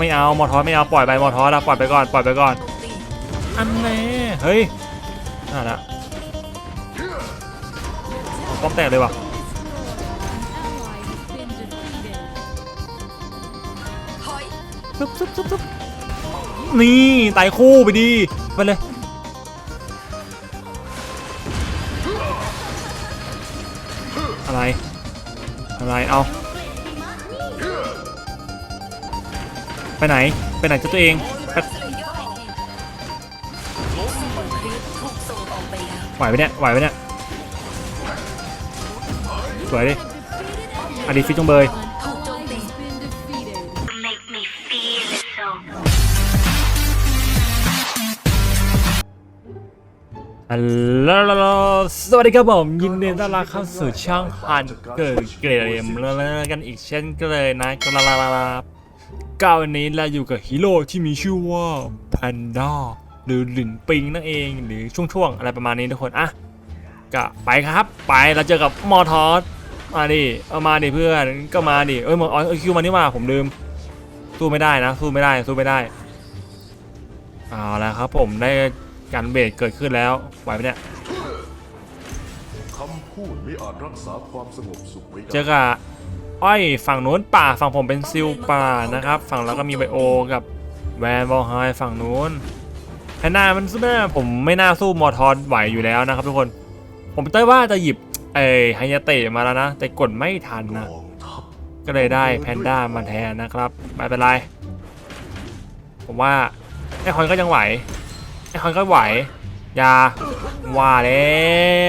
ไม่เอามอทอสไม่เอาปล่อยไปมอทอสอะปล่อยไปก่อนปล่อยไปก่อนอันแน่เฮ้ยน่าละป้อมแตกเลยว่ะซึบซึบซึบซึบนี่ไต่คู่ไปดีไปเลยอะไรอะไรเอา ไปไหน ไปไหนเจ้าตัวเองไปถูกส่งออกไปแล้วไหวไหมเนี่ยไหวไหมเนี่ยสวยดิอดีฟิตจงเบยถูกโจม Ally ตี has been defeated. make me feel it so. ฮัลโหลสวัสดีครับผม ยินดีต้อนรับเข้าสู่ช่องพันเกิดเกมแล้วกันอีกเช่นเคยนะครับก้า ววันนี้เราอยู่กับฮีโร่ที่มีชื่อว่าแพนด้าหรือหลินปิงนั่นเอง หรือช่วงๆอะไรประมาณนี้ทุกคนอะก็ไปครับ ไปเราเจอกับมอทอสมาดิเอามาดิเพื่อนก็มาดิเอ้ยมออ๋อคิวมานี่มาผมลืมสู้ไม่ได้นะสู้ไม่ได้สู้ไม่ได้เอาละครับผมได้การเบรกเกิดขึ้นแล้วไหวไหมเนี่ยคำพูดไม่อาจรักษาความสงบสุขไว้เจได้อกับ อ้อยฝั่งนู้นป่าฝั่งผมเป็นซิลป่านะครับ ฝั่งเราก็มีไบโอกับแวนบอลไฮฝั่งนู้นแพนด้ามันสู้ไม่ได้ผมไม่น่าสู้มอทอนไหวอยู่แล้วนะครับทุกคน ผมเต้ยว่าจะหยิบไอ้ไฮยาเตะมาแล้วนะ แต่กดไม่ทันนะ ก็เลยได้แพนด้ามาแทนนะครับไม่เป็นไร ผมว่าไอ้คอนก็ยังไหวไอ้คอนก็ไหวอย่าว่าแล้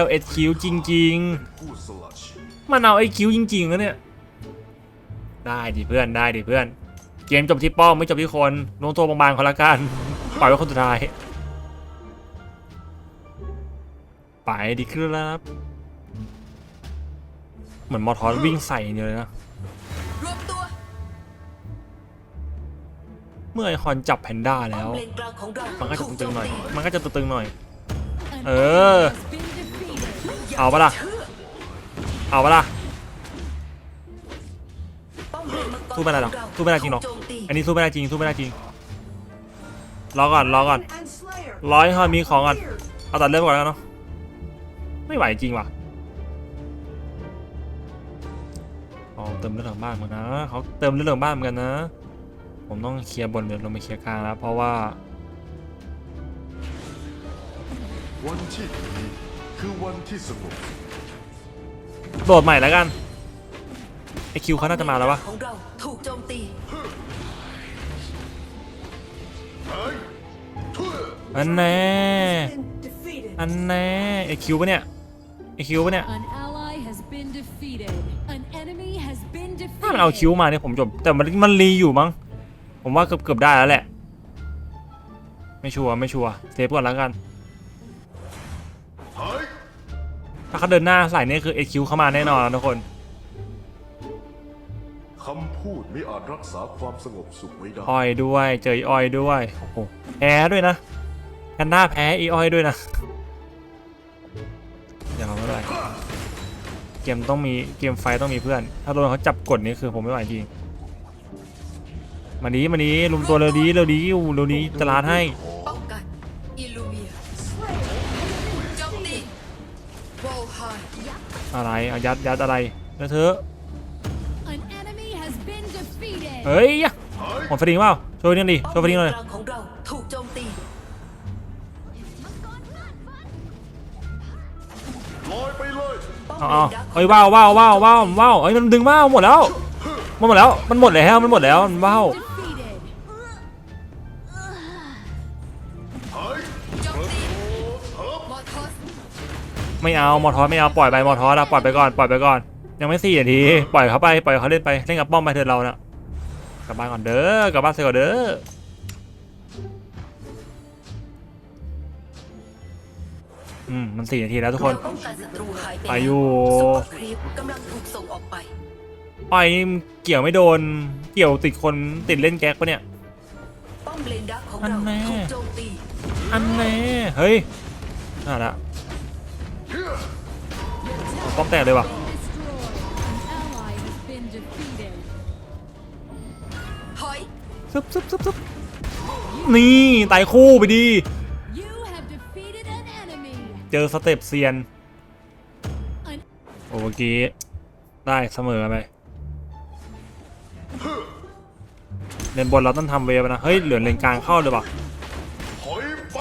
วเอ็ดคิวจริง ๆ มันเอาไอ้คิวจริงๆแล้วเนี่ย ได้ดิเพื่อนได้ดิเพื่อน เกมจบที่ป้อมไม่จบที่คนลงตัวบางๆคนละกันปล่อยไว้คนสุดท้าย ไปดีครับ เหมือนมอทอสวิ่งใส่อย่างเดียวเลยนะรวมตัวเมื่อไอคอนจับแพนด้าป้แล้อมวเลนกลางของเรามันก็จะถูตึงๆหน่อยโจมตีมันก็จะตึงๆหน่อย An Ờ. ally has been defeated. เอาปะล่ะ เอาปะล่ะ สู้ไม่ได้หรอกขงเาสู้ไม่ได้จริงหรอกถูโจมตีอันนี้สู้ไม่ได้จริงสู้ไม่ได้จริงรอก่อนรอก่อนรอให้เขามีของก่อนเอาตัดเริ่มก่อนแล้วกันเนาะไม่ไหวจริงว่ะอ๋อเติมเลือดหลังบ้านเหมือนกันนะเขาเติมเลือดหลังบ้านเหมือนกันนะ ผมต้องเคลียร์บนเดี๋ยวลงไปเคลียร์กลางแล้วเพราะว่าวันที่ดีคือวันที่สงบโดดใหม่แล้วกัน ไอคิวเขาน่าจะมาแล้ววะของเราถูกโจมตีอันแน่อันแน่ไอคิวปะเนี่ยไอคิวปะเนี่ย An ally has been defeated. An enemy has been ถ้ามันเอาคิว defeated. มาเนี่ยผมจบ แต่มันมันรีอยู่มั้ง ผมว่าเกือบเกือบได้แล้วแหละ ไม่ชัวร์ไม่ชัวร์เซฟก่อนแล้วกัน ถ้าเขาเดินหน้าใส่เนี่ยคือเอคิวเข้ามาแน่นอนนะทุกคน คำพูดไม่อาจรักษาความสงบสุขไว้ได้ อ้อยด้วย เจออีอ้อยด้วยโอ้โหแพ้ด้วยนะแพนด้าแพ้อีอ้อยด้วยนะอย่าเอาไม่เป็นไรเกมต้องมีเกมไฟต้องมีเพื่อน ถ้าโดนเขาจับกดนี่คือผมไม่ไหวจริงมานี้มานี้ลุมตัวเร็วดีเร็วดีเร็วดีจะลาดให้ป้องกันอิลูเมียโจมตีโวลไฮอะไรเอายัดยัดอะไรแล้วเธอะ เฮ้ยหมดฟรีเปล่าโชว์นี่ดิโชว์ฟรีหน่อยกลางของเราถูกโจมตีลอยไปเลยป้อมเอาเลเอานดักของเฮ้ยว้าวว้าวว้าวว้าวว้าวเฮ้ยมันดึงว้าวหมดแล้วมันหมดแล้วมันหมดแล้วมันหมดแล้วมันว้าว Defeated. โจมตีมอทอสไม่เอามอทอสไม่เอาปล่อยไปมอทอสอะปล่อยไปก่อนปล่อยไปก่อน ยังไม่สี่นาทีปล่อยเขาไปปล่อยเขาเล่นไปเล่นกับป้อมไปเถอะเราน่ะ กลับบ้านก่อนเด้อกลับบ้านเสร็จก่อนเด้ออืมมันสี่นาทีแล้วทุกคนเราป้องกันศัตรูหายไปไปอยู่ซุปเปอร์ครีปกำลังถูกส่งออกไปอ้อยนี่เกี่ยวไม่โดน เกี่ยวติดคนติดเล่นแก๊กปะเนี่ย ป้อมเลนดักของอันเราแน่ ถูกโจมตี อันแน่เฮ้ยน่าละเอาป้อมแตกเลยว่ะ ซึบซึบซึบซึบนี่ตายคู่ไปดี You have defeated an enemy. เจอสเต็ปเซียน An โอ้เมื่อกี้ ได้เสมอไปเลนบนเราต้องทำเวฟนะ เฮ้ย เหลือเลนกลางเข้าเลยป่ะถอยไป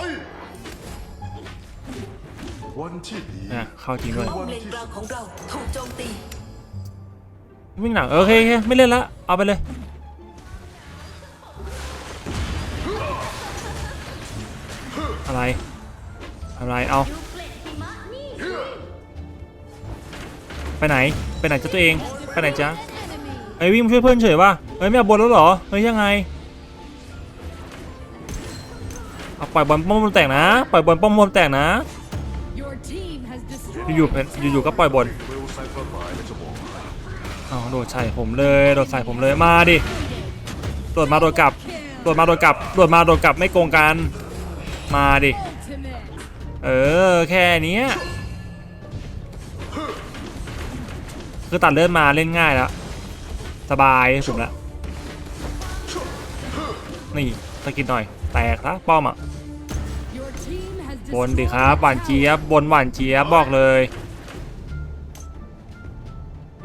วันที่ดีเนี่ยเข้าจริงด้วยป้อมเลนกลางของเราถูกโจมตีวิ่งหนังเออโอเคโอเคไม่เล่นละเอาไปเลย อะไร อะไร เอาไปไหน ไปไหนจะตัวเอง ไปไหนจ๊ะไอ้วิ่งมาช่วยเพื่อนเฉยป่ะเฮ้ยไม่เอาบอลแล้วเหรอ เฮ้ยยังไง เอาปล่อยบอลป้อมบอลแตกนะ ปล่อยบอลป้อมบอลแตกนะ อยู่ๆอยู่ๆก็ปล่อยบอลเอร์ไฟล์จะบอกให้เอาโดดใส่ผมเลย โดดใส่ผมเลย มาดิ โดดมาโดดกลับ โดดมาโดดกลับ โดดมาโดดกลับไม่โกงกัน มาดิ เออ แค่นี้คือตัดเลือดมาเล่นง่ายแล้ว สบายสุดละนี่สกินหน่อย แตกละป้อมอะบนดิครับหวานเจี๊ยบบนหวานเจี๊ยบบอกเลย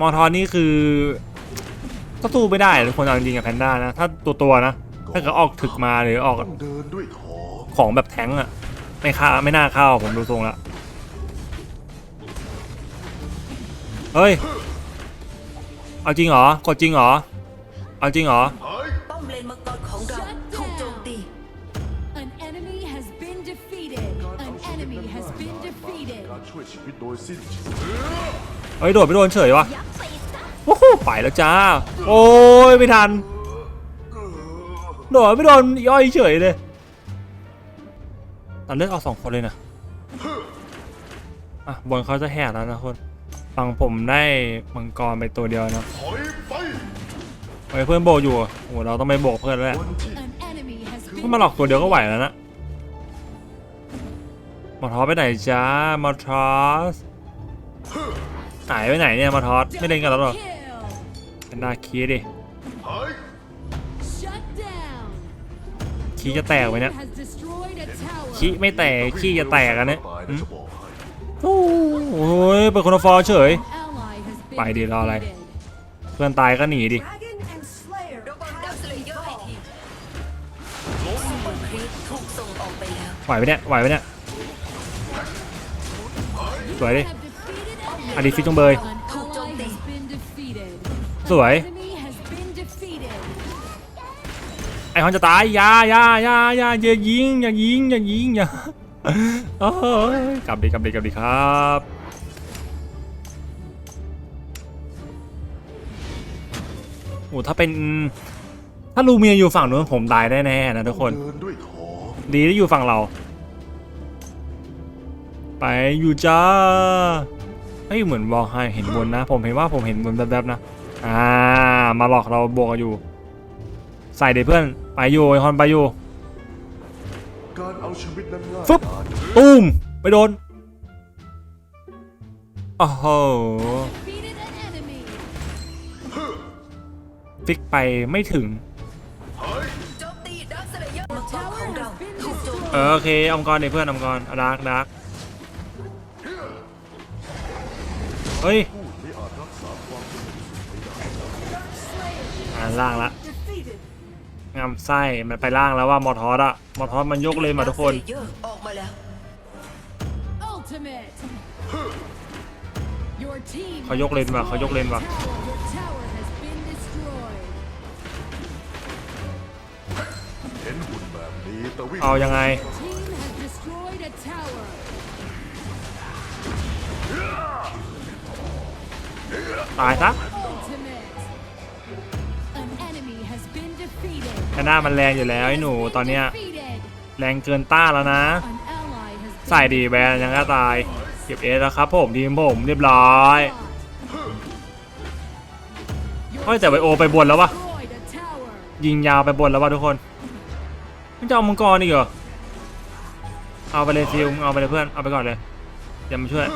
มอทอนนี่คือก็สู้ไม่ได้ทุกคนเอาจริงๆกับแพนด้านะ ถ้าตัวตัวนะ ถ้าเกิดออกถึกมาหรือออก ของแบบแท้งอะไม่ค่าไม่น่าเข้าผมดูทรงละเฮ้ย เอาจริงเหรอกดจริงเหรอ เอาจริงเหรอถอยป้อมเลนมังกรของเราถูกโจมตี An enemy has been defeated. การ An เอาชีวิต enemy นั้น has มา been เป็น defeated. การช่วยชีวิตโดยสิ้นเชิงเฮ้ยโดดไปโดนเฉยวะโอ้โหไปแล้วจ้า โอ้ยไม่ทัน โดดไม่โดนย่อยเฉยเลย ตัดเลือดเอาสองคนเลยนะอะบนเขาจะแหกแล้วนะคนฝั่งผมได้มังกรไปตัวเดียวนะถอยไปเฮ้ยเพื่อนโบกอยู่อะโอ้โหเราต้องไปโบกเพื่อนแล้วแหละวันที่ An enemy has ถ้า been มาหลอกตัวเดียวก็ไหวแล้วนะมาทอสไปไหนจ้ามาทอสหายไปไหนเนี่ยมาทอสไม่เล่นกันแล้วหรอ kill. เป็นนาคีดิ คีจะแตกไหมเนี่ย Has destroyed a tower. คีไม่แตกคีจะแตกอันเนี้ยตายอืนะมจะบอกให้โอ้โหเป็นคนละฟอร์เฉย Ally has been ไปดิรออะไร defeated. เพื่อนตายก็หนีดิระวังดักสเลเยอร์ให้ทีซูเปอร์ครีปถูกส่งออกไปแล้วไหวไปเนี่ยไหวไปเนี่ยสวยดิ Have defeated an อดีฟิตจงเบย An ally has been defeated. สวย ไอคอนจะตายอย่าอย่าอย่าอย่าอย่ายิงอย่ายิงอย่ายิงอย่าเอ้ยกลับดิกลับดิกลับดิครับโอ้ถ้าเป็นถ้าลูเมียอยู่ฝั่งนู้นผมตายแน่ๆนะทุกคนเดินด้วยท้องดีที่อยู่ฝั่งเรา ไปอยู่จ้าเฮ้ยเหมือนบอกให้เห็นบนนะ ผมเห็นว่าผมเห็นบนแบบๆนะ อ่า มาหลอกเราบวกกันอยู่ ใส่เดี๋ยวเพื่อนไปอยู่ไอคอนไปอยู่การเอาชีวิตนั้นง่ายฟึบดายตูมไปโดนโอ้โห Defeated an enemy. ฟิกไปไม่ถึงโจมตีดักสเลเยอร์มังกรของเราถูกโจมเออโอเคเอามังกรเดี๋ยวเพื่อนเอามังกรเอาดาร์กดาร์กเฮ้ยผู้ไม่อาจรักษาความสงบสุขไว้ได้อ่าล่างละ งามไส้มันไปล่างแล้วว่ามอทอสอะมอทอสมันยกเลยมาทุกคนดัสเลเยอร์ออกมาแล้ว Ultimate. Your team เขายกเลนว่ะเขายกเลนว่ะ Your tower has been destroyed. เห็นหุ่นแบบนี้แต่วิ่งเอายังไง Team has destroyed a tower. ตายซะ defeated. แพนด้ามันแรงอยู่แล้วไอ้หนูตอนเนี้ยแรงเกินต้าแล้วนะ ใส่ดีแบนยังก็ตายเก็บเอสแล้วครับผมทีมผมเรียบร้อยเฮ้ยแต่ไบโอไปบนแล้ววะยิงยาวไปบนแล้ววะทุกคนมันจะเอามังกรอีกเหรอเอาไปเลยฟิลเอาไปเลยเพื่อนเอาไปก่อนเลยอย่ามาช่วย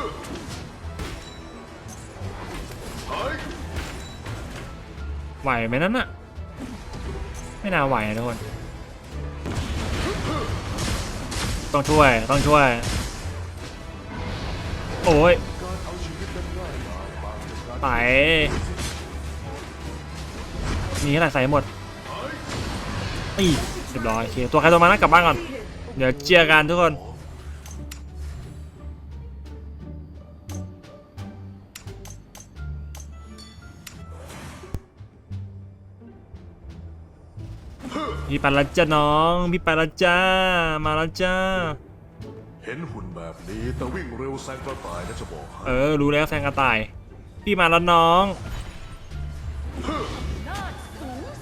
ไหวไหมนั่นน่ะ ไม่น่าไหวนะทุกคน ต้องช่วย ต้องช่วย โอ้ย ไปมีอะไรใส่หมดอีเรียบร้อยโอเคตัวใครตัวมันนะกลับบ้านก่อน เดี๋ยวเจียกันทุกคน พี่ไปแล้วจ้าน้อง พี่ไปแล้วจ้า มาแล้วจ้า เห็นหุ่นแบบนี้แต่วิ่งเร็วแซงกระต่ายนะจะบอกให้เออ รู้แล้วแซงกระต่าย พี่มาแล้วน้อง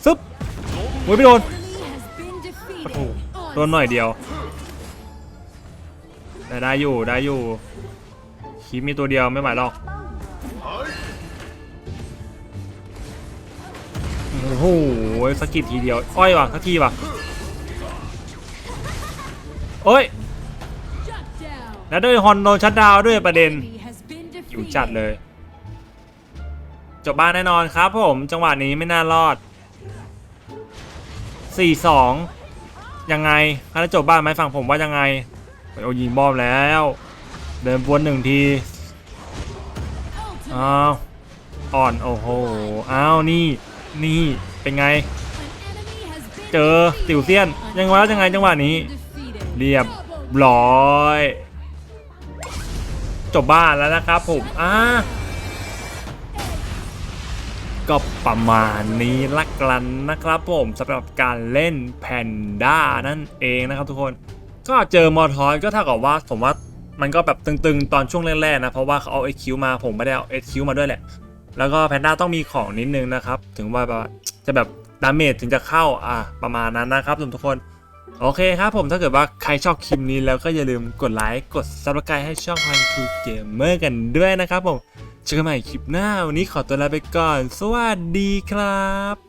ซึบโอ้ยไม่โดน Enemy has been โอ้โห defeated. โดนหน่อยเดียว แต่ได้อยู่ได้อยู่คีมีตัวเดียวไม่ไหวหรอก โอ้โหสกิดทีเดียว อ้อยว่ะสักทีว่ะโอ้ย แล้วด้วยฮอนโดนชัดดาวด้วยประเด็น อยู่จัดเลย จบบ้านแน่นอนครับผมจังหวะนี้ไม่น่ารอด 4-2 ยังไงถ้าจะจบบ้านไหมฝั่งผมว่ายังไงโอ้ยิงบอมแล้ว เดินวนหนึ่งทีอ้าวอ่อนโอ้โหอ้าวนี่ นี่เป็นไง เจอติวเซียน ยังไงแล้วยังไงจังหวะนี้ เรียบร้อย จบบ้านแล้วนะครับผมอ่าก็ประมาณนี้ละกันนะครับผมสำหรับการเล่นแพนด้านั่นเองนะครับทุกคน ก็เจอมอทอยก็เท่ากับว่าผมว่ามันก็แบบตึงๆ ตอนช่วงแรกๆนะ เพราะว่าเขาเอา HQ มาผมไม่ได้เอา HQ มาด้วยแหละ แล้วก็แพนด้าต้องมีของนิดนึงนะครับ ถึงว่าจะแบบดาเมจถึงจะเข้าอะประมาณนั้นนะครับทุกคน โอเคครับผมถ้าเกิดว่าใครชอบคลิปนี้แล้วก็อย่าลืมกดไลค์กดซับสไครต์ให้ช่องพันคูเกมเมอร์กันด้วยนะครับผมเจอกันใหม่คลิปหน้า วันนี้ขอตัวลาไปก่อน สวัสดีครับ